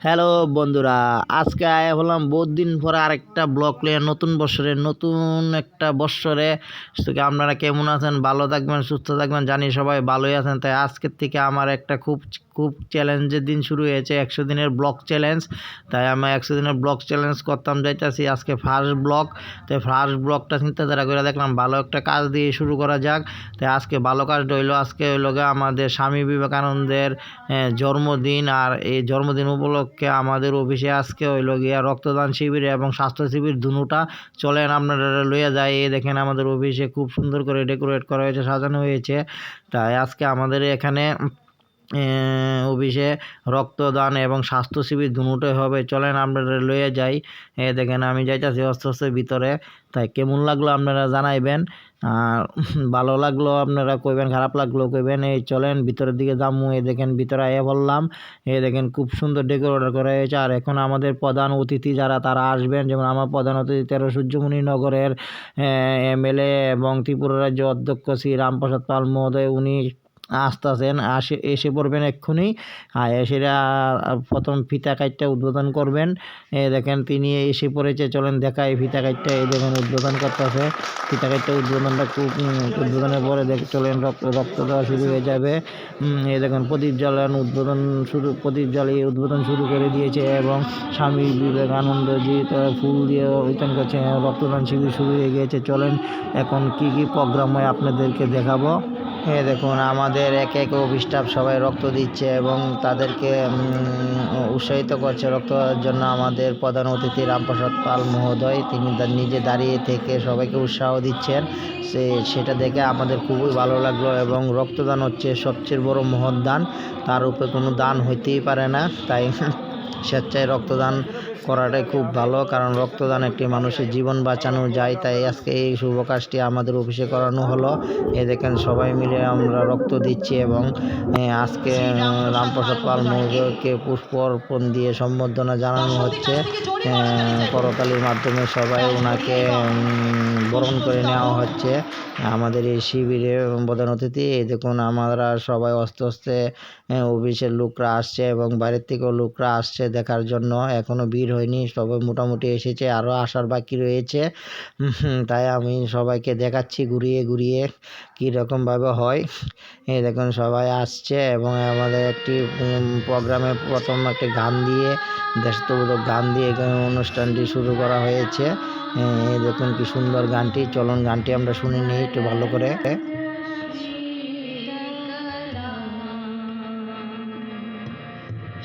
Hello বন্ধুরা আজকে আয়া হলাম বহুত দিন পরে আরেকটা ব্লগ নিয়ে নতুন বছরে নতুন একটা বছরে। থেকে আপনারা কেমন আছেন? ভালো থাকবেন সুস্থ থাকবেন জানি সবাই ভালোই আছেন। তাই আজকের থেকে আমার একটা খুব খুব চ্যালেঞ্জের দিন শুরু হয়েছে একশো দিনের ব্লগ চ্যালেঞ্জ তাই আমি একশো দিনের ব্লগ চ্যালেঞ্জ করতাম যাইতেছি আজকে ফার্স্ট ব্লগ। তাই ফার্স্ট ব্লগটা চিন্তাধারা করে দেখলাম ভালো একটা কাজ দিয়ে শুরু করা যাক। তাই আজকে ভালো কাজ হইল আজকে হইল আমাদের স্বামী বিবেকানন্দের আহ, জন্মদিন। আর এই জন্মদিন উপলক্ষে আমাদের অফিসে আজকে হইল গিয়া রক্তদান শিবির এবং স্বাস্থ্য শিবির দুটা। চলেন, আপনারা লইয়া যায় এই দেখেন, আমাদের অফিসে খুব সুন্দর করে ডেকোরেট করা হয়েছে, সাজানো হয়েছে। তাই আজকে আমাদের এখানে অফিসে রক্তদান এবং স্বাস্থ্য শিবির দুটোই হবে। চলেন আপনারা লয়ে যাই। এ, দেখেন আমি যাইতাছি আস্তে আস্তে ভিতরে। তাই কেমন লাগল আপনারা জানাইবেন? আর ভালো লাগল আপনারা কইবেন, খারাপ লাগল কইবেন? এই চলেন ভিতরের দিকে যামু। এই দেখেন ভিতরে আয়া বললাম এ দেখেন খুব সুন্দর ডেকোরেট করা হয়েছে। আর এখন আমাদের প্রধান অতিথি যারা, তারা আসবেন। যেমন আমার প্রধান অতিথি তেরো সূর্যমণি নগরের এমএলএ এবং ত্রিপুরা রাজ্য অধ্যক্ষ শ্রী রামপ্রসাদ পাল মহোদয়। উনি আসতেছেন আসে, এসে পড়বেন এক্ষুনি। আর এসে প্রথম ফিতা কাইটটা উদ্বোধন করবেন। এ দেখেন তিনি এসে পড়েছে, চলেন দেখাই ফিতা কাইটটা এই দেখেন উদ্বোধন করতেছে। ফিতা কাইটটা উদ্বোধনটা খুব উদ্বোধনের পরে দেখ, চলেন রক্ত রক্ত দেওয়া শুরু হয়ে যাবে। এ দেখেন প্রদীপ জ্বালান, উদ্বোধন শুরু, প্রদীপ জ্বালিয়ে উদ্বোধন শুরু করে দিয়েছে এবং স্বামী বিবেকানন্দজি তো ফুল দিয়ে ওইখান করছে। রক্তদান শিবির শুরু হয়ে গিয়েছে। চলেন এখন কি কি প্রোগ্রাম হয় আপনাদেরকে দেখাবো। এ দেখুন, আমাদের এক এক অফিস স্টাফ সবাই রক্ত দিচ্ছে এবং তাদেরকে উৎসাহিত করছে রক্ত জন্য আমাদের প্রধান অতিথি রামপ্রসাদ পাল মহোদয়। তিনি তার নিজে দাঁড়িয়ে থেকে সবাইকে উৎসাহ দিচ্ছেন। সে, সেটা দেখে আমাদের খুবই ভালো লাগল এবং রক্তদান হচ্ছে সবচেয়ে বড় মহৎ দান। তার উপরে কোনো দান হইতেই পারে না, তাই স্বেচ্ছায় রক্তদান করাটাই খুব ভালো কারণ রক্তদান একটি মানুষের জীবন বাঁচানো যায়। তাই আজকে এই শুভ কাজটি আমাদের অফিসে করানো হলো। এ দেখেন সবাই মিলে আমরা রক্ত দিচ্ছি এবং আজকে রামপ্রসাদ পাল মহোদয়কে পুষ্প অর্পণ দিয়ে সম্বর্ধনা জানানো হচ্ছে। করতালির মাধ্যমে সবাই ওনাকে বরণ করে নেওয়া হচ্ছে। আমাদের এই শিবিরে প্রধান অতিথি এই দেখুন আমরা সবাই আস্তে হ্যাঁ, অফিসের লোকরা আসছে এবং বাইরের থেকেও লোকরা আসছে। দেখার জন্য এখনও ভিড় হয়নি, সবাই মোটামুটি এসেছে আরও আসার বাকি রয়েছে। তাই আমি সবাইকে দেখাচ্ছি ঘুরিয়ে ঘুরিয়ে কীরকমভাবে হয়। এই দেখুন সবাই আসছে এবং আমাদের একটি প্রোগ্রামে প্রথম একটি গান দিয়ে দেশত্ববোধক গান দিয়ে অনুষ্ঠানটি শুরু করা হয়েছে। দেখুন কি সুন্দর গানটি, চলন গানটি আমরা শুনে নিই একটু ভালো করে।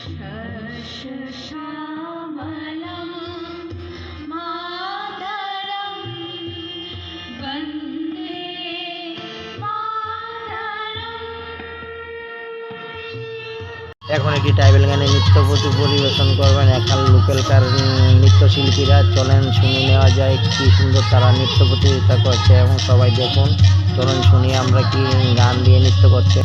Sure. এখন একটি ট্রাইবেল গানে নৃত্য প্রতি পরিবেশন করবেন। একাল লোকালকার নৃত্যশিল্পীরা। চলেন শুনে নেওয়া যায় কি সুন্দর তারা নৃত্য প্রতিযোগিতা করছে এবং সবাই দেখুন চলেন শুনি আমরা কি গান দিয়ে নৃত্য করছে।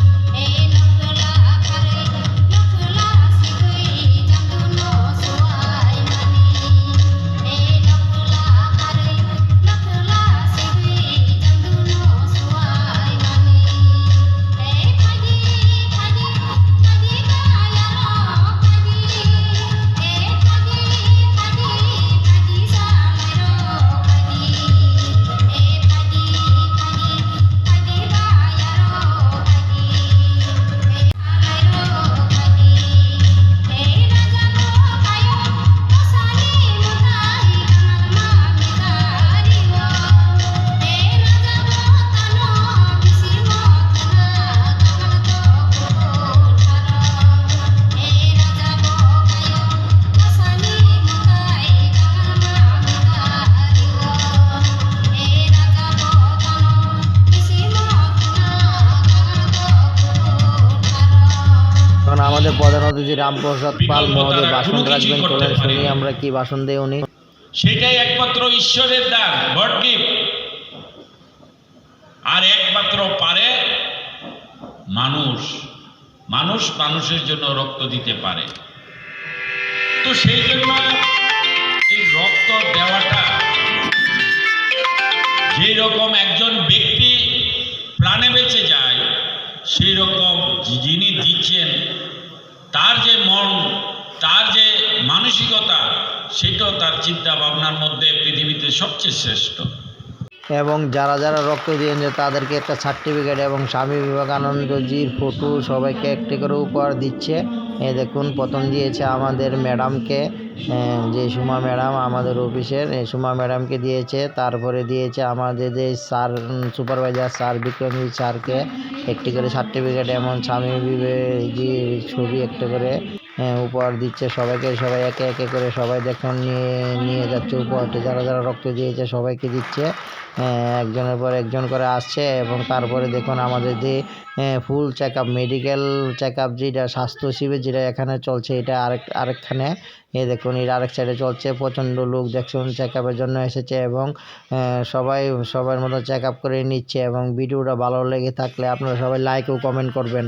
আমাদের প্রধান অতিথি রামপ্রসাদ পাল মহোদয় ভাষণ রাখবেন চলেন শুনি আমরা কি ভাষণ দেয় উনি। সেটাই একমাত্র ঈশ্বরের দান গড গিফট। আর একমাত্র পারে মানুষ। মানুষ মানুষের জন্য রক্ত দিতে পারে। তো সেই জন্য এই রক্ত দেওয়াটা যে রকম একজন ব্যক্তি প্রাণে বেঁচে যায় সেই রকম যিনি দিচ্ছেন তার যে মন তার যে মানসিকতা সেটাও তার চিন্তা ভাবনার মধ্যে পৃথিবীতে সবচেয়ে শ্রেষ্ঠ। এবং যারা যারা রক্ত দিয়েছে, তাদেরকে একটা সার্টিফিকেট এবং স্বামী বিবেকানন্দজির ফটো সবাইকে একটি করে উপহার দিচ্ছে। এ দেখুন, প্রথম দিয়েছে আমাদের ম্যাডামকে যে সুমা ম্যাডাম আমাদের অফিসের সুমা ম্যাডামকে দিয়েছে। তারপরে দিয়েছে আমাদের যে স্যার, সুপারভাইজার স্যার বিক্রমজিৎ স্যারকে একটি করে সার্টিফিকেট এমন স্বামী বিবেকজির ছবি একটা করে উপহার দিচ্ছে সবাইকে, সবাই একে একে করে সবাই দেখুন নিয়ে নিয়ে যাচ্ছে উপহারটি। যারা যারা রক্ত দিয়েছে সবাইকে দিচ্ছে। একজনের পর একজন করে আসছে এবং তারপরে দেখুন আমাদের যে full check up medical check up যেটা, স্বাস্থ্য শিবির যেটা এখানে চলছে, এটা আরেক, আরেকখানে। এ দেখুন এটা আরেক সাইডে চলছে। প্রচণ্ড লোক দেখুন চেক আপের জন্য এসেছে এবং সবাই, সবার মতো চেক আপ করে নিচ্ছে এবং ভিডিওটা ভালো লেগে থাকলে আপনারা সবাই লাইক ও কমেন্ট করবেন।